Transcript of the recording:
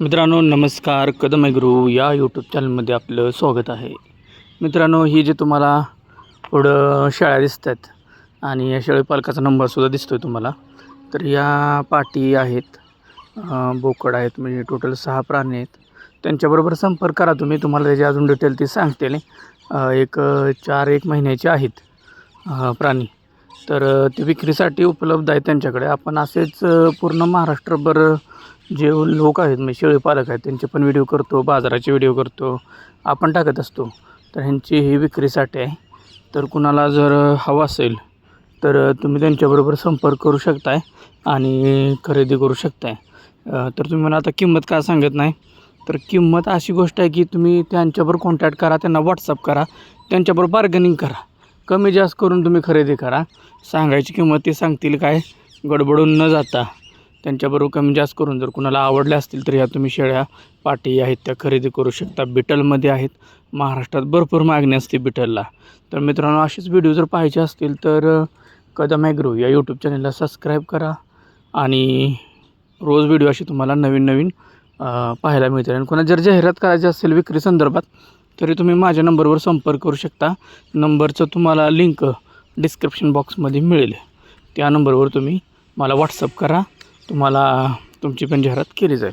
मित्रांनो नमस्कार. कदम गुरु या यूट्यूब चॅनलमध्ये आपलं स्वागत आहे. मित्रांनो ही जे तुम्हाला पुढं शाळा दिसत आहेत आणि या शाळे पालकाचा नंबरसुद्धा दिसतो आहे तुम्हाला तर या पाटी आहेत बोकड आहेत म्हणजे टोटल सहा प्राणी आहेत. त्यांच्याबरोबर संपर्क करा तुम्ही. तुम्हाला त्याची अजून डिटेल ती सांगते एक चार एक महिन्याचे आहेत प्राणी. तर ते विक्रीसाठी उपलब्ध आहे त्यांच्याकडे. आपण असेच पूर्ण महाराष्ट्रभर जे लोक आहेत म्हणजे शेळीपालक आहेत त्यांचे पण व्हिडिओ करतो बाजाराचे व्हिडिओ करतो आपण टाकत असतो. तर ह्यांची ही विक्रीसाठी आहे. तर कुणाला जर हवं असेल तर तुम्ही त्यांच्याबरोबर संपर्क करू शकताय आणि खरेदी करू शकताय. तर तुम्ही मला आता किंमत का सांगत नाही तर किंमत अशी गोष्ट आहे की तुम्ही त्यांच्याबरोबर कॉन्टॅक्ट करा त्यांना व्हॉट्सअप करा त्यांच्याबरोबर बार्गनिंग करा. कमी जास्त करून तुम्ही खरेदी करा. सांगायची किंमत ते सांगतील काय? गडबडून न जाता. त्यांच्याबरोबर कमी जास्त करून जर कुणाला आवडल्या असतील तर ह्या तुम्ही शेळ्या पाटी आहेत त्या खरेदी करू शकता. बिटलमध्ये आहेत. महाराष्ट्रात भरपूर मागणी असते बिटलला. तर मित्रांनो असेच व्हिडिओ जर पाहायचे असतील तर कदम ॲग्रो या यूट्यूब चॅनलला सबस्क्राईब करा. आणि रोज व्हिडिओ असे तुम्हाला नवीन नवीन पाहायला मिळतील. आणि कोणाला जर जाहिरात करायची असेल विक्री संदर्भात तरी तुम्ही माझ्या नंबरवर संपर्क करू शकता. नंबरचं तुम्हाला लिंक डिस्क्रिप्शन बॉक्समध्ये मिळेल. त्या नंबरवर तुम्ही मला व्हॉट्सअप करा. तुम्हाला तुमची पण जाहिरात केली जाईल.